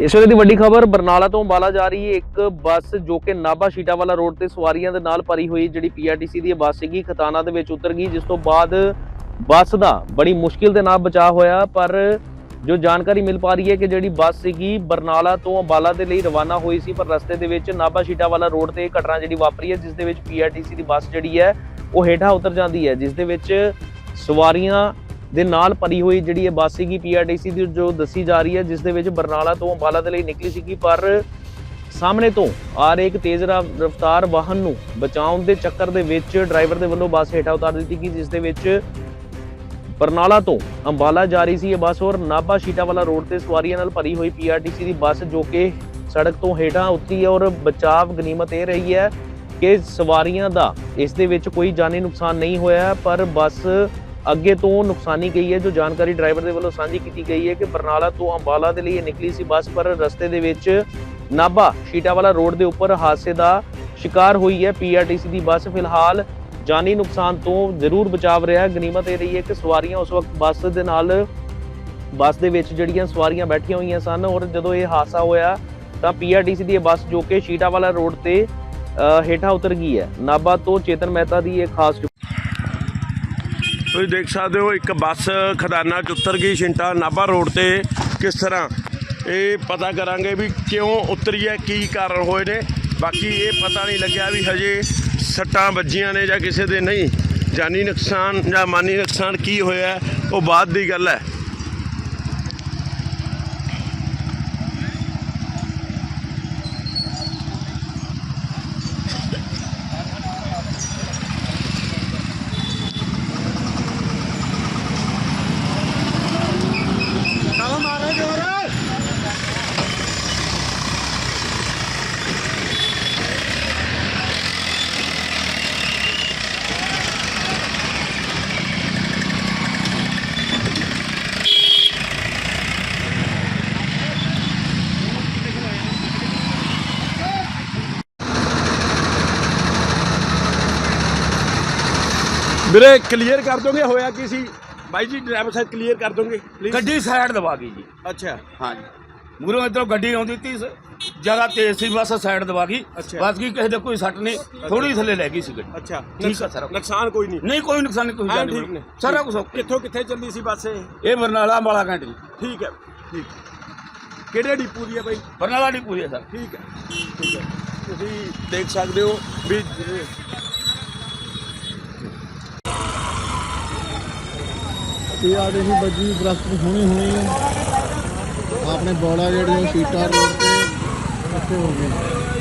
ਇਸ ਵੇਲੇ ਦੀ ਵੱਡੀ ਖਬਰ, ਬਰਨਾਲਾ ਤੋਂ ਅੰਬਾਲਾ ਜਾ ਰਹੀ ਹੈ ਇੱਕ ਬੱਸ ਜੋ ਕਿ ਨਾਭਾ ਸ਼ੀਟਾਵਾਲਾ ਰੋਡ ਤੇ ਸਵਾਰੀਆਂ ਦੇ ਨਾਲ ਭਰੀ ਹੋਈ ਜਿਹੜੀ ਪੀਆਰਟੀਸੀ ਦੀ ਬੱਸ ਸੀਗੀ, ਖਤਾਨਾ ਦੇ ਵਿੱਚ ਉਤਰ ਗਈ, ਜਿਸ ਤੋਂ ਬਾਅਦ ਬੱਸ ਦਾ ਬੜੀ ਮੁਸ਼ਕਿਲ ਦੇ ਨਾਲ ਬਚਾਅ ਹੋਇਆ, ਪਰ ਜੋ ਜਾਣਕਾਰੀ ਮਿਲ ਪਾ ਰਹੀ ਹੈ ਕਿ ਜਿਹੜੀ ਬੱਸ ਸੀਗੀ, ਬਰਨਾਲਾ ਤੋਂ ਅੰਬਾਲਾ ਦੇ ਲਈ ਰਵਾਨਾ ਹੋਈ ਸੀ, ਪਰ ਰਸਤੇ ਦੇ ਵਿੱਚ ਨਾਭਾ ਸ਼ੀਟਾਵਾਲਾ ਰੋਡ ਤੇ ਘਟਨਾ ਜਿਹੜੀ ਵਾਪਰੀ ਹੈ, ਜਿਸ ਦੇ ਵਿੱਚ ਪੀਆਰਟੀਸੀ ਦੀ ਬੱਸ ਜਿਹੜੀ ਹੈ, ਉਹ ਹੇਠਾਂ ਉਤਰ ਜਾਂਦੀ ਹੈ, ਜਿਸ ਦੇ ਵਿੱਚ ਸਵਾਰੀਆਂ ਦੇ ਨਾਲ ਭਰੀ ਹੋਈ ਜਿਹੜੀ ਇਹ ਬੱਸ ਸੀਗੀ ਪੀਆਰਟੀਸੀ ਦੀ, ਜੋ ਦੱਸੀ ਜਾ ਰਹੀ ਹੈ, ਜਿਸ ਦੇ ਵਿੱਚ ਬਰਨਾਲਾ ਤੋਂ ਅੰਬਾਲਾ ਦੇ ਲਈ ਨਿਕਲੀ ਸੀਗੀ, ਪਰ ਸਾਹਮਣੇ ਤੋਂ ਆ ਰਹੇ ਇੱਕ ਤੇਜ਼ ਰਫ਼ਤਾਰ ਵਾਹਨ ਨੂੰ ਬਚਾਉਣ ਦੇ ਚੱਕਰ ਦੇ ਵਿੱਚ ਡਰਾਈਵਰ ਦੇ ਵੱਲੋਂ ਬੱਸ ਹੇਠਾਂ ਉਤਾਰ ਦਿੱਤੀ ਗਈ, ਜਿਸ ਦੇ ਵਿੱਚ ਬਰਨਾਲਾ ਤੋਂ ਅੰਬਾਲਾ ਜਾ ਰਹੀ ਸੀ ਇਹ ਬੱਸ ਔਰ ਨਾਭਾ ਸ਼ੀਟਾਵਾਲਾ ਰੋਡ ਤੇ ਸਵਾਰੀਆਂ ਨਾਲ ਭਰੀ ਹੋਈ ਪੀਆਰਟੀਸੀ ਦੀ ਬੱਸ ਜੋ ਕਿ ਸੜਕ ਤੋਂ ਹੇਠਾਂ ਉਤਰੀ ਹੈ ਔਰ ਬਚਾਵ ਗਨੀਮਤ ਇਹ ਰਹੀ ਹੈ ਕਿ ਸਵਾਰੀਆਂ ਦਾ ਇਸ ਦੇ ਵਿੱਚ ਕੋਈ ਜਾਨੀ ਨੁਕਸਾਨ ਨਹੀਂ ਹੋਇਆ, ਪਰ ਬੱਸ ਅੱਗੇ ਤੋਂ ਨੁਕਸਾਨੀ ਗਈ ਹੈ, ਜੋ ਜਾਣਕਾਰੀ ਡਰਾਈਵਰ ਦੇ ਵੱਲੋਂ ਸਾਂਝੀ ਕੀਤੀ ਗਈ ਹੈ ਕਿ ਬਰਨਾਲਾ ਤੋਂ ਅੰਬਾਲਾ ਦੇ ਲਈ ਇਹ ਨਿਕਲੀ ਸੀ ਬੱਸ, ਪਰ ਰਸਤੇ ਦੇ ਵਿੱਚ ਨਾਭਾ ਸ਼ੀਟਾਵਾਲਾ ਰੋਡ ਦੇ ਉੱਪਰ ਹਾਦਸੇ ਦਾ ਸ਼ਿਕਾਰ ਹੋਈ ਹੈ ਪੀਆਰਟੀਸੀ ਦੀ ਬੱਸ। ਫਿਲਹਾਲ ਜਾਨੀ ਨੁਕਸਾਨ ਤੋਂ ਜ਼ਰੂਰ ਬਚਾਵ ਰਿਹਾ ਗਨੀਮਤ ਇਹ ਰਹੀ ਹੈ ਕਿ ਸਵਾਰੀਆਂ ਉਸ ਵਕਤ ਬੱਸ ਦੇ ਨਾਲ, ਬੱਸ ਦੇ ਵਿੱਚ ਜਿਹੜੀਆਂ ਸਵਾਰੀਆਂ ਬੈਠੀਆਂ ਹੋਈਆਂ ਸਨ ਔਰ ਜਦੋਂ ਇਹ ਹਾਦਸਾ ਹੋਇਆ, ਤਾਂ ਪੀਆਰਟੀਸੀ ਦੀ ਇਹ ਬੱਸ ਜੋ ਕਿ ਸ਼ੀਟਾਵਾਲਾ ਰੋਡ ਤੇ ਹੇਠਾਂ ਉਤਰ ਗਈ ਹੈ। ਨਾਭਾ ਤੋਂ ਚੇਤਨ ਮਹਿਤਾ ਦੀ ਇਹ ਖਾਸ ਤੁਸੀਂ ਦੇਖ ਸਕਦੇ ਹੋ, ਇੱਕ ਬੱਸ ਖਦਾਨਾ ਚ ਉਤਰ ਗਈ, ਛਿੰਟਾ ਨਾਭਾ ਰੋਡ ਤੇ। ਕਿਸ ਤਰ੍ਹਾਂ ਇਹ ਪਤਾ ਕਰਾਂਗੇ ਵੀ ਕਿਉਂ ਉਤਰੀ ਹੈ, ਕੀ ਕਾਰਨ ਹੋਏ ਨੇ। ਬਾਕੀ ਇਹ ਪਤਾ ਨਹੀਂ ਲੱਗਿਆ ਵੀ ਹਜੇ ਸੱਟਾਂ ਵੱਜੀਆਂ ਨੇ ਜਾਂ ਕਿਸੇ ਦੇ ਨਹੀਂ। ਜਾਨੀ ਨੁਕਸਾਨ ਜਾਂ ਮਾਨੀ ਨੁਕਸਾਨ ਕੀ ਹੋਇਆ, ਉਹ ਬਾਅਦ ਦੀ ਗੱਲ ਹੈ। ਵੀਰੇ ਕਲੀਅਰ ਕਰ ਦੋਗੇ? ਹੋਇਆ ਕੀ ਸੀ? ਬਾਈ ਜੀ ਡਰਾਈਵਰ ਸਾਹਿਬ ਕਲੀਅਰ ਕਰ ਦੋਗੇ ਪਲੀਜ਼ ਗੱਡੀ ਸਾਈਡ ਦਬਾ ਗਈ ਜੀ। ਅੱਛਾ। ਹਾਂਜੀ। ਮੂਰੋਂ ਇਧਰੋਂ ਗੱਡੀ ਆਉਂਦੀ ਤੀ ਜ਼ਿਆਦਾ ਤੇਜ਼ ਸੀ ਬਸ ਸਾਈਡ ਦਬਾ ਗਈ। ਅੱਛਾ। ਬਸ ਕੀ ਕਿਸੇ ਦੇ ਕੋਈ ਸੱਟ ਨਹੀਂ ਥੋੜੀ ਥੱਲੇ ਲੈ ਗਈ ਸੀ ਗੱਡੀ। ਅੱਛਾ। ਠੀਕ ਆ ਸਰ ਨੁਕਸਾਨ ਕੋਈ ਨਹੀਂ। ਨਹੀਂ ਕੋਈ ਨੁਕਸਾਨ ਨਹੀਂ ਕੋਈ ਜਾਨੀ ਠੀਕ ਨੇ। ਸਾਰਾ ਕੁਝ ਕਿੱਥੋਂ ਕਿੱਥੇ ਚੱਲਦੀ ਸੀ ਬੱਸ ਇਹ? ਇਹ ਬਰਨਾਲਾ ਵਾਲਾ ਘੰਟ ਜੀ। ਠੀਕ ਹੈ ਠੀਕ। ਕਿਹੜੇ ਡਿਪੂ ਦੀ ਹੈ ਬਾਈ? ਬਰਨਾਲਾ ਦੀ ਪੂਰੀ ਹੈ ਸਰ। ਠੀਕ ਹੈ ਠੀਕ ਹੈ। ਤੁਸੀਂ ਦੇਖ ਸਕਦੇ ਹੋ ਵੀ ਤੇ ਆ ਦੇਖੀ ਬੱਜੀ, ਦਰਖਤ ਹੁਣੇ ਹੁਣੇ ਆਪਣੇ ਬੋਲਾ ਜਿਹੜੀਆਂ ਸੀਟਾਂ ਰੋਡ ਤੇ ਇਕੱਠੇ ਹੋ ਗਏ।